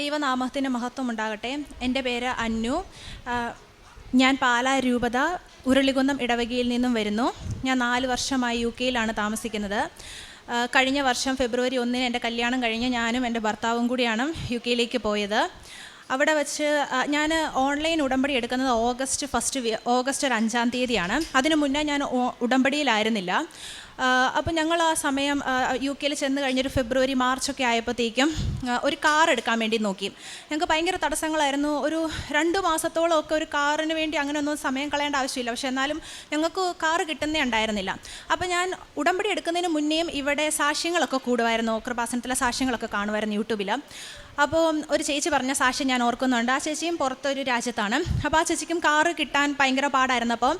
ദൈവനാമത്തിന് മഹത്വം ഉണ്ടാകട്ടെ എന്റെ പേര് അന്നു. ഞാൻ പാലാ രൂപത ഉരുളികുന്നം ഇടവകയിൽ നിന്നും വരുന്നു. ഞാൻ നാല് വർഷമായി യു കെയിലാണ് താമസിക്കുന്നത്. കഴിഞ്ഞ വർഷം ഫെബ്രുവരി ഒന്നിന് എന്റെ കല്യാണം കഴിഞ്ഞ് ഞാനും എന്റെ ഭർത്താവും കൂടിയാണ് യു കെയിലേക്ക് പോയത്. അവിടെ വെച്ച് ഞാൻ ഓൺലൈൻ ഉടമ്പടി എടുക്കുന്നത് ഓഗസ്റ്റ് ഫസ്റ്റ് ഓഗസ്റ്റ് ഒരു അഞ്ചാം തീയതിയാണ്. അതിനു മുന്നേ ഞാൻ ഉടമ്പടിയിലായിരുന്നില്ല. അപ്പോൾ ഞങ്ങൾ ആ സമയം യു കെയിൽ ചെന്ന് കഴിഞ്ഞൊരു ഫെബ്രുവരി മാർച്ചൊക്കെ ആയപ്പോഴത്തേക്കും ഒരു കാർ എടുക്കാൻ വേണ്ടി നോക്കി. ഞങ്ങൾക്ക് ഭയങ്കര തടസ്സങ്ങളായിരുന്നു. ഒരു രണ്ട് മാസത്തോളം ഒക്കെ ഒരു കാറിന് വേണ്ടി അങ്ങനെ ഒന്നും സമയം കളയേണ്ട ആവശ്യമില്ല. പക്ഷേ എന്നാലും ഞങ്ങൾക്ക് കാർ കിട്ടുന്നേ ഉണ്ടായിരുന്നില്ല. അപ്പോൾ ഞാൻ ഉടമ്പടി എടുക്കുന്നതിന് മുന്നേയും ഇവിടെ സാക്ഷ്യങ്ങളൊക്കെ കൂടുമായിരുന്നു. കൃപാസനത്തിലെ സാക്ഷ്യങ്ങളൊക്കെ കാണുമായിരുന്നു യൂട്യൂബിൽ അപ്പോൾ ഒരു ചേച്ചി പറഞ്ഞ സാക്ഷി ഞാൻ ഓർക്കുന്നുണ്ട്. ആ ചേച്ചിയും പുറത്തൊരു രാജ്യത്താണ്. അപ്പോൾ ആ ചേച്ചിക്കും കാറ് കിട്ടാൻ ഭയങ്കര പാടായിരുന്നു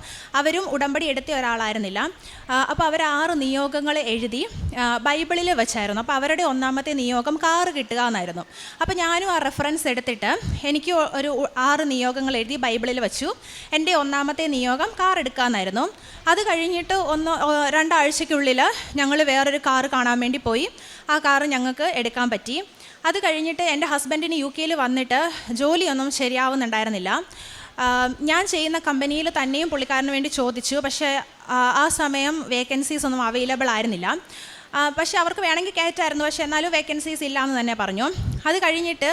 അവരും ഉടമ്പടി എടുത്ത ഒരാളായിരുന്നില്ല. അപ്പോൾ അവർ ആറ് നിയോഗങ്ങൾ എഴുതി ബൈബിളിൽ വെച്ചായിരുന്നു. അപ്പോൾ അവരുടെ ഒന്നാമത്തെ നിയോഗം കാറ് കിട്ടുക എന്നായിരുന്നു. അപ്പോൾ ഞാനും ആ റെഫറൻസ് എടുത്തിട്ട് എനിക്ക് ഒരു ആറ് നിയോഗങ്ങൾ എഴുതി ബൈബിളിൽ വെച്ചു. എന്റെ ഒന്നാമത്തെ നിയോഗം കാർ എടുക്കാമെന്നായിരുന്നു അത് കഴിഞ്ഞിട്ട് ഒന്ന് രണ്ടാഴ്ചയ്ക്കുള്ളിൽ ഞങ്ങൾ വേറൊരു കാറ് കാണാൻ വേണ്ടി പോയി. ആ കാറ് ഞങ്ങൾക്ക് എടുക്കാൻ പറ്റി. അത് കഴിഞ്ഞിട്ട് എന്റെ ഹസ്ബൻഡിന് യു കെയിൽ വന്നിട്ട് ജോലിയൊന്നും ശരിയാവുന്നുണ്ടായിരുന്നില്ല. ഞാൻ ചെയ്യുന്ന കമ്പനിയിൽ തന്നെയും പുള്ളിക്കാരന് വേണ്ടി ചോദിച്ചു. പക്ഷേ ആ, സമയം വേക്കൻസീസ് ഒന്നും അവൈലബിൾ ആയിരുന്നില്ല. പക്ഷേ അവർക്ക് വേണമെങ്കിൽ കയറ്റായിരുന്നു. പക്ഷേ എന്നാലും വേക്കൻസീസ് ഇല്ല എന്ന് തന്നെ പറഞ്ഞു. അത് കഴിഞ്ഞിട്ട്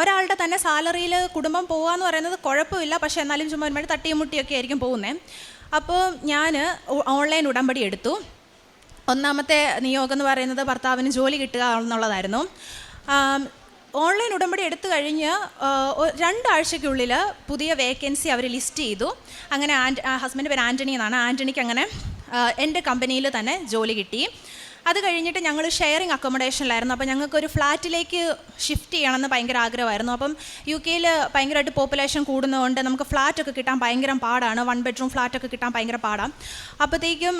ഒരാളുടെ തന്നെ സാലറിയിൽ കുടുംബം പോകുക എന്ന് പറയുന്നത് കുഴപ്പമില്ല. പക്ഷേ എന്നാലും ചുമ്മാ ഒരുപാട് തട്ടിയും മുട്ടിയൊക്കെ ആയിരിക്കും പോകുന്നത് അപ്പോൾ ഞാൻ ഓൺലൈൻ ഉടമ്പടി എടുത്തു. ഒന്നാമത്തെ നിയോഗം എന്ന് പറയുന്നത് ഭർത്താവിന് ജോലി കിട്ടുക എന്നുള്ളതായിരുന്നു. ഓൺലൈൻ ഉടമ്പടി എടുത്തു കഴിഞ്ഞ് രണ്ടാഴ്ചയ്ക്കുള്ളിൽ പുതിയ വേക്കൻസി അവർ ലിസ്റ്റ് ചെയ്തു. അങ്ങനെ ആൻഡ് ഹസ്ബൻഡ് പേര് ആന്റണി എന്നാണ്. ആന്റണിക്ക് അങ്ങനെ എന്റെ കമ്പനിയിൽ തന്നെ ജോലി കിട്ടി. അത് കഴിഞ്ഞിട്ട് ഞങ്ങൾ ഷെയറിങ് അക്കോമഡേഷനിലായിരുന്നു അപ്പോൾ ഞങ്ങൾക്ക് ഒരു ഫ്ലാറ്റിലേക്ക് ഷിഫ്റ്റ് ചെയ്യണമെന്ന് ഭയങ്കര ആഗ്രഹമായിരുന്നു. അപ്പം യു കെയിൽ ഭയങ്കരമായിട്ട് പോപ്പുലേഷൻ കൂടുന്നതുകൊണ്ട് നമുക്ക് ഫ്ലാറ്റൊക്കെ കിട്ടാൻ ഭയങ്കര പാടാണ്. വൺ ബെഡ്റൂം ഫ്ലാറ്റൊക്കെ കിട്ടാൻ ഭയങ്കര പാടാണ് അപ്പോഴത്തേക്കും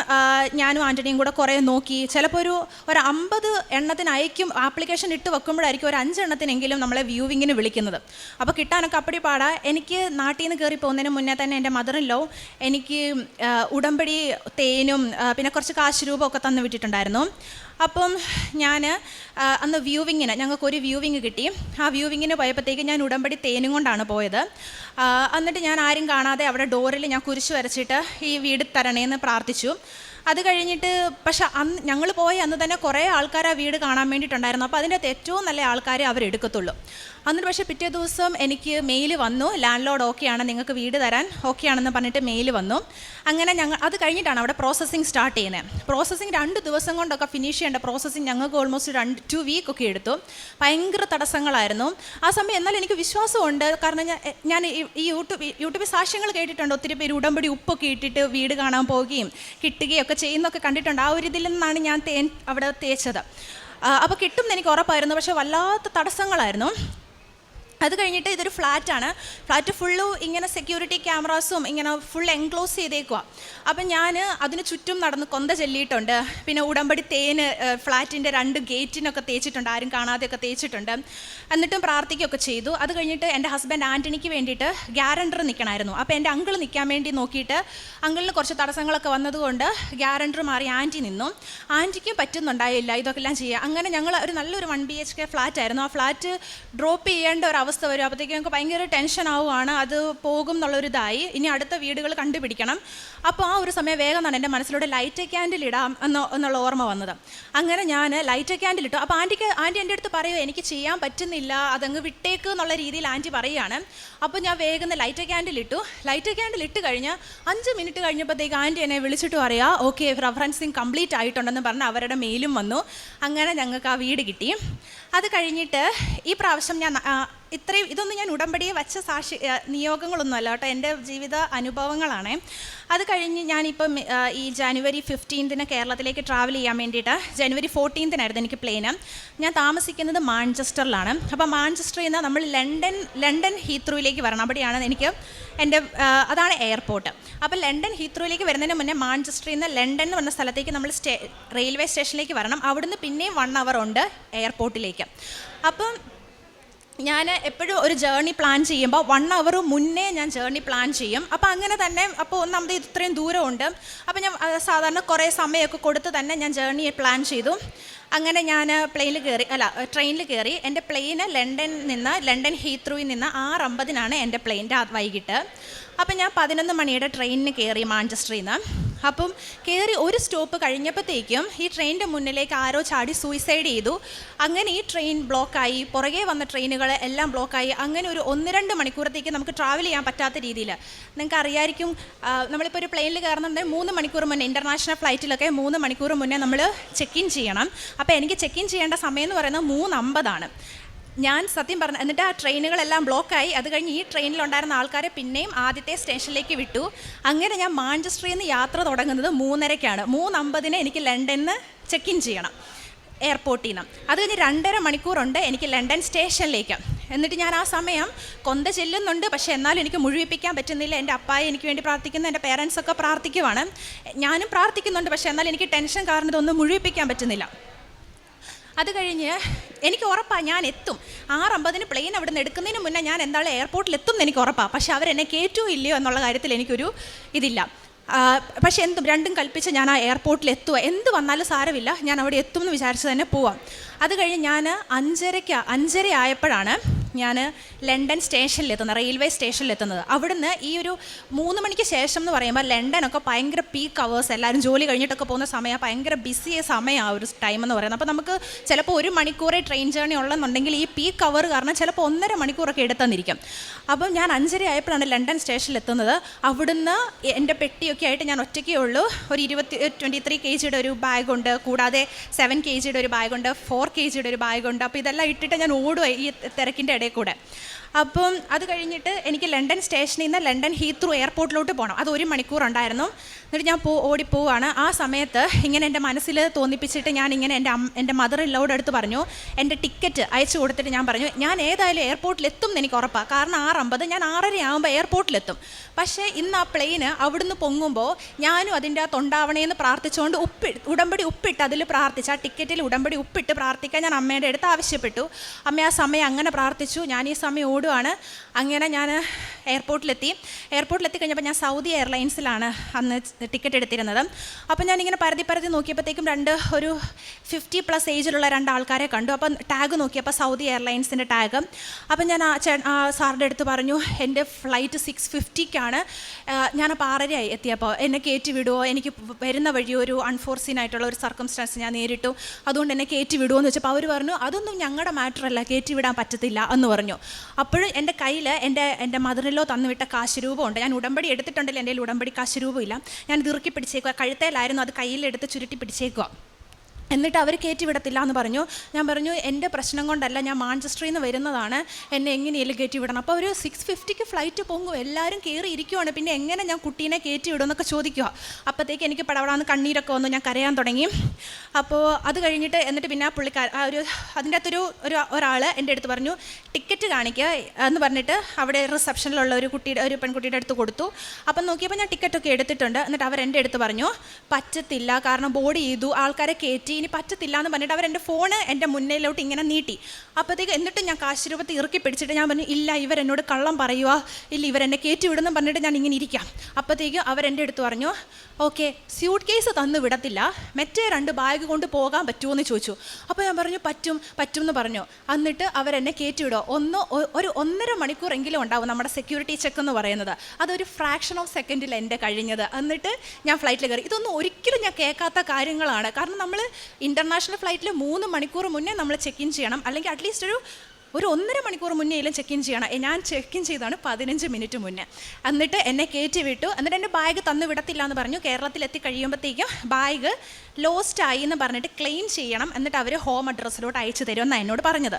ഞാനും ആന്റണിയും കൂടെ കുറേ നോക്കി. ചിലപ്പോൾ ഒരു ഒരു അമ്പത് എണ്ണത്തിന് അയക്കും ആപ്ലിക്കേഷൻ ഇട്ട് വെക്കുമ്പോഴായിരിക്കും ഒരു അഞ്ചെണ്ണത്തിനെങ്കിലും നമ്മളെ വ്യൂവിങ്ങിന് വിളിക്കുന്നത്. അപ്പോൾ കിട്ടാനൊക്കെ അപ്പടി പാടാ. എനിക്ക് നാട്ടിൽ നിന്ന് കയറി പോകുന്നതിന് മുന്നേ തന്നെ എന്റെ മദർ മദറിലോ എനിക്ക് ഉടമ്പടി തേനും പിന്നെ കുറച്ച് കാശ് രൂപമൊക്കെ തന്നു വിട്ടിട്ടുണ്ടായിരുന്നു. അപ്പം ഞാൻ അന്ന് വ്യൂവിങ്ങിന് ഞങ്ങൾക്ക് ഒരു വ്യൂവിങ് കിട്ടി. ആ വ്യൂവിങ്ങിന് പോയപ്പോഴത്തേക്ക് ഞാൻ ഉടമ്പടി തേനും കൊണ്ടാണ് പോയത്. എന്നിട്ട് ഞാൻ ആരും കാണാതെ അവിടെ ഡോറിൽ ഞാൻ കുരിശ് വരച്ചിട്ട് ഈ വീട് തരണേന്ന് പ്രാർത്ഥിച്ചു. അത് കഴിഞ്ഞിട്ട് പക്ഷെ അന്ന് ഞങ്ങൾ പോയ അന്ന് തന്നെ കുറേ ആൾക്കാർ ആ വീട് കാണാൻ വേണ്ടിയിട്ടുണ്ടായിരുന്നു. അപ്പോൾ അതിന്റെ ഏറ്റവും നല്ല ആൾക്കാരെ അവർ എന്നിട്ട് പക്ഷേ പിറ്റേ ദിവസം എനിക്ക് മെയിൽ വന്നു. ലാൻഡ് ലോഡ് ഓക്കെയാണ് നിങ്ങൾക്ക് വീട് തരാൻ ഓക്കെ ആണെന്ന് പറഞ്ഞിട്ട് മെയിൽ വന്നു. അങ്ങനെ ഞങ്ങൾ അത് കഴിഞ്ഞിട്ടാണ് അവിടെ പ്രോസസ്സിങ് സ്റ്റാർട്ട് ചെയ്യുന്നത് പ്രോസസ്സിങ് രണ്ട് ദിവസം കൊണ്ടൊക്കെ ഫിനിഷ് ചെയ്യേണ്ട പ്രോസസ്സിങ് ഞങ്ങൾക്ക് ഓൾമോസ്റ്റ് രണ്ട് ടു വീക്ക് ഒക്കെ എടുത്തു. ഭയങ്കര തടസ്സങ്ങളായിരുന്നു. ആ സമയം എന്നാൽ എനിക്ക് വിശ്വാസമുണ്ട്. കാരണം ഞാൻ ഞാൻ ഈ യൂട്യൂബ് യൂട്യൂബിൽ സാക്ഷ്യങ്ങൾ കേട്ടിട്ടുണ്ട്. ഒത്തിരി പേര് ഉടമ്പടി ഉപ്പൊക്കെ ഇട്ടിട്ട് വീട് കാണാൻ പോവുകയും കിട്ടുകയും ഒക്കെ ചെയ്യുന്നൊക്കെ കണ്ടിട്ടുണ്ട്. ആ ഒരു ഇതിൽ നിന്നാണ് ഞാൻ തേൻ അവിടെ തേച്ചത്. അപ്പോൾ കിട്ടും എന്ന് എനിക്ക് ഉറപ്പായിരുന്നു. പക്ഷേ വല്ലാത്ത തടസ്സങ്ങളായിരുന്നു. അത് കഴിഞ്ഞിട്ട് ഇതൊരു ഫ്ലാറ്റാണ് ഫ്ലാറ്റ് ഫുള്ള് ഇങ്ങനെ സെക്യൂരിറ്റി ക്യാമറാസും ഇങ്ങനെ ഫുൾ എൻക്ലോസ് ചെയ്തേക്കുക അപ്പം ഞാൻ അതിന് ചുറ്റും നടന്ന് കൊന്ത ചെല്ലിയിട്ടുണ്ട്. പിന്നെ ഉടമ്പടി തേന് ഫ്ലാറ്റിന്റെ രണ്ട് ഗേറ്റിനൊക്കെ തേച്ചിട്ടുണ്ട്. ആരും കാണാതെയൊക്കെ തേച്ചിട്ടുണ്ട്. എന്നിട്ടും പ്രാർത്ഥിക്കുകയൊക്കെ ചെയ്തു. അത് കഴിഞ്ഞിട്ട് എന്റെ ഹസ്ബൻഡ് ആന്റണിക്ക് വേണ്ടിയിട്ട് ഗ്യാരണ്ടർ നിൽക്കണമായിരുന്നു അപ്പോൾ എന്റെ അങ്കിൾ നിൽക്കാൻ വേണ്ടി നോക്കിയിട്ട് അങ്കിളിന് കുറച്ച് തടസ്സങ്ങളൊക്കെ വന്നതുകൊണ്ട് ഗ്യാരണ്ടർ മാറി ആന്റി നിന്നു. ആന്റിക്ക് പറ്റുന്നുണ്ടായില്ല. ഇതൊക്കെ എല്ലാം ചെയ്യുക അങ്ങനെ ഞങ്ങൾ ഒരു നല്ലൊരു one B H K flat ആയിരുന്നു. ആ ഫ്ലാറ്റ് ഡ്രോപ്പ് ചെയ്യേണ്ട ഒരു അവസ്ഥ വരും. അപ്പോഴത്തേക്കും ഞങ്ങൾക്ക് ഭയങ്കര ടെൻഷൻ ആവുകയാണ് അത് പോകും എന്നുള്ളൊരിതായി. ഇനി അടുത്ത വീടുകൾ കണ്ടുപിടിക്കണം. അപ്പോൾ ആ ഒരു സമയം വേഗം തന്നെ എന്റെ മനസ്സിലൂടെ ലൈറ്റ് ക്യാൻഡിൽ ഇടാം എന്നോ എന്നുള്ള ഓർമ്മ വന്നത്. അങ്ങനെ ഞാൻ ലൈറ്റ് ക്യാൻഡിൽ ഇട്ടു. അപ്പോൾ ആന്റിക്ക് ആന്റി എന്റെ അടുത്ത് പറയുമോ എനിക്ക് ചെയ്യാൻ പറ്റുന്നില്ല. അതങ്ങ് വിട്ടേക്ക് എന്നുള്ള രീതിയിൽ ആന്റി പറയുകയാണ് അപ്പോൾ ഞാൻ വേഗം ലൈറ്റ് ക്യാൻഡിൽ ഇട്ടു. ലൈറ്റ് ക്യാൻഡിൽ ഇട്ട് കഴിഞ്ഞ് അഞ്ച് മിനിറ്റ് കഴിഞ്ഞപ്പോഴത്തേക്ക് ആന്റി എന്നെ വിളിച്ചിട്ട് പറയാം ഓക്കെ റെഫറൻസിങ് കംപ്ലീറ്റ് ആയിട്ടുണ്ടെന്ന് പറഞ്ഞ് അവരുടെ മെയിലും വന്നു. അങ്ങനെ ഞങ്ങൾക്ക് ആ വീട് കിട്ടി. അത് കഴിഞ്ഞിട്ട് ഈ പ്രാവശ്യം ഞാൻ ഇത്രയും ഇതൊന്നും ഞാൻ ഉടമ്പടിയെ വച്ച സാക്ഷി നിയോഗങ്ങളൊന്നും അല്ല കേട്ടോ. എന്റെ ജീവിത അനുഭവങ്ങളാണ്. അത് കഴിഞ്ഞ് ഞാനിപ്പം ഈ ജനുവരി ഫിഫ്റ്റീൻത്തിന് കേരളത്തിലേക്ക് ട്രാവൽ ചെയ്യാൻ വേണ്ടിയിട്ട് ജനുവരി ഫോർട്ടീൻത്തിനായിരുന്നു എനിക്ക് പ്ലെയിന് ഞാൻ താമസിക്കുന്നത് മാഞ്ചസ്റ്ററിലാണ്. അപ്പോൾ മാഞ്ചസ്റ്ററിൽ നിന്ന് നമ്മൾ ലണ്ടൻ ലണ്ടൻ ഹീത്രൂയിലേക്ക് വരണം. അവിടെയാണ് എനിക്ക് എന്റെ അതാണ് എയർപോർട്ട്. അപ്പോൾ ലണ്ടൻ ഹീത്രൂയിലേക്ക് വരുന്നതിന് മുന്നേ മാഞ്ചസ്റ്ററിൽ നിന്ന് ലണ്ടൻ എന്ന് പറഞ്ഞ സ്ഥലത്തേക്ക് നമ്മൾ സ്റ്റേ റെയിൽവേ സ്റ്റേഷനിലേക്ക് വരണം. അവിടുന്ന് പിന്നെയും വൺ അവർ ഉണ്ട് എയർപോർട്ടിലേക്ക്. അപ്പം ഞാൻ എപ്പോഴും ഒരു ജേർണി പ്ലാൻ ചെയ്യുമ്പോൾ വൺ അവർ മുന്നേ ഞാൻ ജേർണി പ്ലാൻ ചെയ്യും. അപ്പോൾ അങ്ങനെ തന്നെ അപ്പോൾ ഒന്നാമത് ഇത്രയും ദൂരമുണ്ട്. അപ്പോൾ ഞാൻ സാധാരണ കുറേ സമയമൊക്കെ കൊടുത്ത് തന്നെ ഞാൻ ജേർണി പ്ലാൻ ചെയ്തു. അങ്ങനെ ഞാൻ പ്ലെയിനിൽ കയറി അല്ല ട്രെയിനിൽ കയറി എന്റെ പ്ലെയിന് ലണ്ടനിൽ നിന്ന് ലണ്ടൻ ഹീത്രൂയിൽ നിന്ന് ആറ് അമ്പതിനാണ് എന്റെ പ്ലെയിൻ വൈകിട്ട്. അപ്പം ഞാൻ പതിനൊന്ന് മണിയുടെ ട്രെയിനിന് കയറി മാഞ്ചസ്റ്ററിൽ നിന്ന് അപ്പം കയറി ഒരു സ്റ്റോപ്പ് കഴിഞ്ഞപ്പോഴത്തേക്കും ഈ ട്രെയിനിന്റെ മുന്നിലേക്ക് ആരോ ചാടി സൂയിസൈഡ് ചെയ്തു. അങ്ങനെ ഈ ട്രെയിൻ ബ്ലോക്കായി പുറകെ വന്ന ട്രെയിനുകൾ എല്ലാം ബ്ലോക്കായി അങ്ങനെ ഒരു ഒന്ന് രണ്ട് മണിക്കൂറത്തേക്ക് നമുക്ക് ട്രാവൽ ചെയ്യാൻ പറ്റാത്ത രീതിയിൽ നിങ്ങൾക്ക് അറിയായിരിക്കും നമ്മളിപ്പോൾ ഒരു പ്ലെയിനിൽ കയറുന്നുണ്ടെങ്കിൽ മൂന്ന് മണിക്കൂർ മുന്നേ ഇന്റർനാഷണൽ ഫ്ലൈറ്റിലൊക്കെ മൂന്ന് മണിക്കൂർ മുന്നേ നമ്മൾ ചെക്ക് ഇൻ ചെയ്യണം. അപ്പോൾ എനിക്ക് ചെക്ക് ഇൻ ചെയ്യേണ്ട സമയം എന്ന് പറയുന്നത് മൂന്ന് അമ്പതാണ് ഞാൻ സത്യം പറഞ്ഞു എന്നിട്ട് ആ ട്രെയിനുകളെല്ലാം ബ്ലോക്കായി അത് കഴിഞ്ഞ് ഈ ട്രെയിനിലുണ്ടായിരുന്ന ആൾക്കാരെ പിന്നെയും ആദ്യത്തെ സ്റ്റേഷനിലേക്ക് വിട്ടു. അങ്ങനെ ഞാൻ മാഞ്ചസ്റ്ററിൽ നിന്ന് യാത്ര തുടങ്ങുന്നത് മൂന്നരയ്ക്കാണ് മൂന്നമ്പതിന് എനിക്ക് ലണ്ടനിൽ നിന്ന് ചെക്ക് ഇൻ ചെയ്യണം എയർപോർട്ടിൽ നിന്ന് അത് കഴിഞ്ഞ് രണ്ടര മണിക്കൂറുണ്ട് എനിക്ക് ലണ്ടൻ സ്റ്റേഷനിലേക്ക്. എന്നിട്ട് ഞാൻ ആ സമയം കൊന്ത ചെല്ലുന്നുണ്ട്. പക്ഷേ എന്നാലും എനിക്ക് മുഴുവിപ്പിക്കാൻ പറ്റുന്നില്ല. എന്റെ അപ്പായെ എനിക്ക് വേണ്ടി പ്രാർത്ഥിക്കുന്നു. എന്റെ പേരൻസൊക്കെ പ്രാർത്ഥിക്കുവാണ്. ഞാനും പ്രാർത്ഥിക്കുന്നുണ്ട്. പക്ഷേ എന്നാലും എനിക്ക് ടെൻഷൻ കാരണം ഇതൊന്നും മുഴുവിപ്പിക്കാൻ പറ്റുന്നില്ല. അത് കഴിഞ്ഞ് എനിക്ക് ഉറപ്പാണ് ഞാൻ എത്തും. ആറമ്പതിന് പ്ലെയിൻ അവിടെ നിന്ന് എടുക്കുന്നതിന് മുന്നേ ഞാൻ എന്തായാലും എയർപോർട്ടിൽ എത്തും എന്ന് എനിക്ക് ഉറപ്പാണ് പക്ഷെ അവരെന്നെ കയറ്റുമോ ഇല്ലയോ എന്നുള്ള കാര്യത്തിൽ എനിക്കൊരു ഇതില്ല. പക്ഷെ എന്തും രണ്ടും കൽപ്പിച്ച് ഞാൻ ആ എയർപോർട്ടിൽ എത്തുക എന്ത് വന്നാലും സാരമില്ല. ഞാൻ അവിടെ എത്തും എന്ന് വിചാരിച്ച് തന്നെ പോവാം. അത് കഴിഞ്ഞ് ഞാൻ അഞ്ചരയ്ക്ക് അഞ്ചര ആയപ്പോഴാണ് ഞാൻ ലണ്ടൻ സ്റ്റേഷനിൽ എത്തുന്നത് റെയിൽവേ സ്റ്റേഷനിൽ എത്തുന്നത് അവിടുന്ന് ഈ ഒരു മൂന്ന് മണിക്ക് ശേഷം എന്ന് പറയുമ്പോൾ ലണ്ടനൊക്കെ ഭയങ്കര പീക്ക് അവേഴ്സ് എല്ലാവരും ജോലി കഴിഞ്ഞിട്ടൊക്കെ പോകുന്ന സമയം ഭയങ്കര ബിസിയ സമയമാണ് ഒരു ടൈം എന്ന് പറയുന്നത്. അപ്പോൾ നമുക്ക് ചിലപ്പോൾ ഒരു മണിക്കൂറേ ട്രെയിൻ ജേണി ഉള്ളെന്നുണ്ടെങ്കിൽ ഈ പീക്ക് അവർ കാരണം ചിലപ്പോൾ ഒന്നര മണിക്കൂറൊക്കെ എടുത്തെന്നിരിക്കും. അപ്പം ഞാൻ അഞ്ചര ആയപ്പോഴാണ് ലണ്ടൻ സ്റ്റേഷനിൽ എത്തുന്നത് അവിടുന്ന് എന്റെ പെട്ടിയൊക്കെ ആയിട്ട് ഞാൻ ഒറ്റയ്ക്കേ ഉള്ളൂ. ഒരു ഇരുപത്തി ട്വന്റി ത്രീ കെ ജിയുടെ ഒരു ബാഗുണ്ട് കൂടാതെ സെവൻ കെ ജിയുടെ ഒരു ബാഗുണ്ട് ഫോർ കെ ജിയുടെ ഒരു ബാഗുണ്ട് അപ്പോൾ ഇതെല്ലാം ഇട്ടിട്ട് ഞാൻ ഓടുക ഈ തിരക്കിന്റെ ഇടയിൽ. കൂടെ അപ്പം അത് കഴിഞ്ഞിട്ട് എനിക്ക് ലണ്ടൻ സ്റ്റേഷനിൽ നിന്ന് ലണ്ടൻ ഹീത്രൂ എയർപോർട്ടിലോട്ട് പോകണം. അത് ഒരു മണിക്കൂർ ഉണ്ടായിരുന്നു എന്നിട്ട് ഞാൻ പോ ഓടിപ്പോവാണ് ആ സമയത്ത് ഇങ്ങനെ എന്റെ മനസ്സിൽ തോന്നിപ്പിച്ചിട്ട് ഞാൻ ഇങ്ങനെ എന്റെ എന്റെ മദർ ഇല്ലോട് അടുത്ത് പറഞ്ഞു എന്റെ ടിക്കറ്റ് അയച്ചു കൊടുത്തിട്ട് ഞാൻ പറഞ്ഞു ഞാൻ ഏതായാലും എയർപോർട്ടിൽ എത്തും എന്ന് എനിക്ക് ഉറപ്പാണ് കാരണം ആറമ്പത് ഞാൻ ആറര ആകുമ്പോൾ എയർപോർട്ടിലെത്തും. പക്ഷേ ഇന്ന് ആ പ്ലെയിന് അവിടുന്ന് പൊങ്ങുമ്പോൾ ഞാനും അതിന്റെ ആ തൊണ്ടാവണേന്ന് പ്രാർത്ഥിച്ചുകൊണ്ട് ഉപ്പി ഉടമ്പടി ഉപ്പിട്ട് അതിൽ പ്രാർത്ഥിച്ചു ആ ടിക്കറ്റിൽ ഉടമ്പടി ഉപ്പിട്ട് പ്രാർത്ഥിക്കാൻ ഞാൻ അമ്മയുടെ അടുത്ത് ആവശ്യപ്പെട്ടു. അമ്മ ആ സമയം അങ്ങനെ പ്രാർത്ഥിച്ചു. ഞാൻ ഈ സമയം ഓടുവാണ്. അങ്ങനെ ഞാൻ എയർപോർട്ടിലെത്തി. എയർപോർട്ടിലെത്തി കഴിഞ്ഞപ്പോൾ ഞാൻ സൗദി എയർലൈൻസിലാണ് അന്ന് ടിക്കറ്റ് എടുത്തിരുന്നത്. അപ്പോൾ ഞാനിങ്ങനെ പരതി പരതി നോക്കിയപ്പോഴത്തേക്കും രണ്ട് ഒരു ഫിഫ്റ്റി പ്ലസ് ഏജിലുള്ള രണ്ട് ആൾക്കാരെ കണ്ടു. അപ്പം ടാഗ് നോക്കിയപ്പോൾ സൗദി എയർലൈൻസിന്റെ ടാഗ് അപ്പം ഞാൻ ആ സാറിന്റെ അടുത്ത് പറഞ്ഞു എന്റെ ഫ്ലൈറ്റ് സിക്സ് ഫിഫ്റ്റിക്കാണ് ഞാനപ്പോൾ ആറരയായി എത്തിയപ്പോൾ എന്നെ കയറ്റി വിടുമോ എനിക്ക് വരുന്ന വഴി ഒരു അൺഫോർസീൻ ആയിട്ടുള്ള ഒരു സർക്കംസ്റ്റാൻസ് ഞാൻ നേരിട്ടു. അതുകൊണ്ട് എന്നെ കയറ്റി വിടുമോ എന്ന് വെച്ചപ്പോൾ അവർ പറഞ്ഞു അതൊന്നും ഞങ്ങളുടെ മാറ്ററല്ല കയറ്റി വിടാൻ പറ്റത്തില്ല എന്ന് പറഞ്ഞു. അപ്പോഴും എന്റെ കയ്യിൽ എന്റെ എന്റെ മദറിലോ തന്നുവിട്ട കാശ് രൂപമുണ്ട് ഞാൻ ഉടമ്പടി എടുത്തിട്ടുണ്ടല്ലോ എന്റെ ഉടമ്പടി കാശ് രൂപമില്ല ഞാൻ ഇറുക്കി പിടിച്ചേക്കുക. കഴുത്തേലായിരുന്നു അത് കയ്യിലെടുത്ത് ചുരുട്ടി പിടിച്ചേക്കുക. എന്നിട്ട് അവർ കയറ്റി വിടത്തില്ല എന്ന് പറഞ്ഞു. ഞാൻ പറഞ്ഞു എന്റെ പ്രശ്നം കൊണ്ടല്ല ഞാൻ മാഞ്ചസ്റ്ററിൽ നിന്ന് വരുന്നതാണ്. എന്നെ എങ്ങനെയെങ്കിലും കയറ്റി വിടണം. അപ്പോൾ ഒരു സിക്സ് ഫിഫ്റ്റിക്ക് ഫ്ലൈറ്റ് പൊങ്ങും എല്ലാവരും കയറി ഇരിക്കുവാണ്. പിന്നെ എങ്ങനെ ഞാൻ കുട്ടീനെ കയറ്റി വിടും എന്നൊക്കെ ചോദിക്കുക അപ്പോഴത്തേക്ക് എനിക്ക് പടവടാന്ന് കണ്ണീരൊക്കെ വന്നു. ഞാൻ കരയാൻ തുടങ്ങി. അപ്പോൾ അത് കഴിഞ്ഞിട്ട് എന്നിട്ട് പിന്നെ ആ പുള്ളിക്കാർ ആ ഒരു അതിന്റെ അകത്തൊരു ഒരു ഒരാൾ എന്റെ അടുത്ത് പറഞ്ഞു ടിക്കറ്റ് കാണിക്കുക എന്ന് പറഞ്ഞിട്ട് അവിടെ റിസപ്ഷനിലുള്ള ഒരു കുട്ടിയുടെ ഒരു പെൺകുട്ടിയുടെ അടുത്ത് കൊടുത്തു. അപ്പം നോക്കിയപ്പോൾ ഞാൻ ടിക്കറ്റൊക്കെ എടുത്തിട്ടുണ്ട്. എന്നിട്ട് അവർ എന്റെ അടുത്ത് പറഞ്ഞു പറ്റത്തില്ല. കാരണം ബോഡി ചെയ്തു. ആൾക്കാരെ കയറ്റി ഇനി പറ്റത്തില്ല എന്ന് പറഞ്ഞിട്ട് അവരെന്റെ ഫോണ് എന്റെ മുന്നിലോട്ട് ഇങ്ങനെ നീട്ടി. അപ്പോഴത്തേക്ക് എന്നിട്ട് ഞാൻ കാശ് ഇറക്കി പിടിച്ചിട്ട് ഞാൻ പറഞ്ഞു ഇല്ല ഇവരെന്നോട് കള്ളം പറയുക ഇല്ല ഇവരെന്നെ കയറ്റി വിടുന്നു പറഞ്ഞിട്ട് ഞാൻ ഇങ്ങനെ ഇരിക്കാം. അപ്പോഴത്തേക്ക് അവരെന്റെ അടുത്ത് പറഞ്ഞു ഓക്കെ സ്യൂട്ട് കേസ് തന്നു വിടത്തില്ല. മറ്റേ രണ്ട് ബാഗ് കൊണ്ട് പോകാൻ പറ്റുമോ എന്ന് ചോദിച്ചു. അപ്പോൾ ഞാൻ പറഞ്ഞു പറ്റും പറ്റും എന്ന് പറഞ്ഞു. എന്നിട്ട് അവരെന്നെ കയറ്റി വിടുക ഒന്ന് ഒരു ഒന്നര മണിക്കൂറെങ്കിലും ഉണ്ടാവും നമ്മുടെ സെക്യൂരിറ്റി ചെക്ക് എന്ന് പറയുന്നത്. അതൊരു ഫ്രാക്ഷൻ ഓഫ് സെക്കൻഡിൽ എന്റെ കഴിഞ്ഞത്. എന്നിട്ട് ഞാൻ ഫ്ലൈറ്റിൽ കയറി. ഇതൊന്നും ഒരിക്കലും ഞാൻ കേൾക്കാത്ത കാര്യങ്ങളാണ്. കാരണം നമ്മൾ ഇന്റർനാഷണൽ ഫ്ലൈറ്റിൽ മൂന്ന് മണിക്കൂർ മുന്നേ നമ്മൾ ചെക്ക് ഇൻ ചെയ്യണം. അല്ലെങ്കിൽ അറ്റ്ലീസ്റ്റ് ഒരു ഒരു ഒന്നര മണിക്കൂർ മുന്നേലും ചെക്ക് ഇൻ ചെയ്യണം ഞാൻ ചെക്ക് ഇൻ ചെയ്താണ് പതിനഞ്ച് മിനിറ്റ് മുന്നേ. എന്നിട്ട് എന്നെ കയറ്റി വിട്ടു. എന്നിട്ട് എന്റെ ബാഗ് തന്നു വിടത്തില്ല എന്ന് പറഞ്ഞു. കേരളത്തിൽ കേരളത്തിലെത്തി കഴിയുമ്പോഴത്തേക്കും ബാഗ് ലോസ്റ്റ് ആയി എന്ന് പറഞ്ഞിട്ട് ക്ലെയിം ചെയ്യണം എന്നിട്ട് അവർ ഹോം അഡ്രസ്സിലോട്ട് അയച്ചു തരുമെന്നാണ് എന്നോട് പറഞ്ഞത്.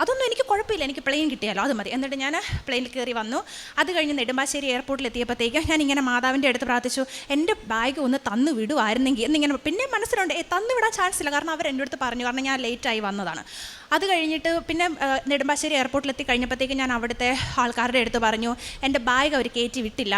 അതൊന്നും എനിക്ക് കുഴപ്പമില്ല. എനിക്ക് പ്ലെയിൻ കിട്ടിയാലോ? അത് മതി. എന്നിട്ട് ഞാൻ പ്ലെയിനിൽ കയറി വന്നു. അത് കഴിഞ്ഞ് നെടുമ്പാശ്ശേരി എയർപോർട്ടിൽ എത്തിയപ്പോഴത്തേക്കും ഞാൻ ഇങ്ങനെ മാതാവിന്റെ അടുത്ത് പ്രാർത്ഥിച്ചു. എന്റെ ബാഗ് ഒന്ന് തന്നു വിടുമായിരുന്നെങ്കിൽ എന്നിങ്ങനെ പിന്നെ മനസ്സിലുണ്ട് തന്നു വിടാൻ ചാൻസ് ഇല്ല. കാരണം അവർ എന്റെ അടുത്ത് പറഞ്ഞു. കാരണം ഞാൻ ലേറ്റായി വന്നതാണ്. അത് കഴിഞ്ഞിട്ട് പിന്നെ നെടുമ്പാശ്ശേരി എയർപോർട്ടിൽ എത്തി കഴിഞ്ഞപ്പോഴത്തേക്ക് ഞാൻ അവിടുത്തെ ആൾക്കാരുടെ അടുത്ത് പറഞ്ഞു എന്റെ ബാഗ് അവർ കയറ്റി വിട്ടില്ല.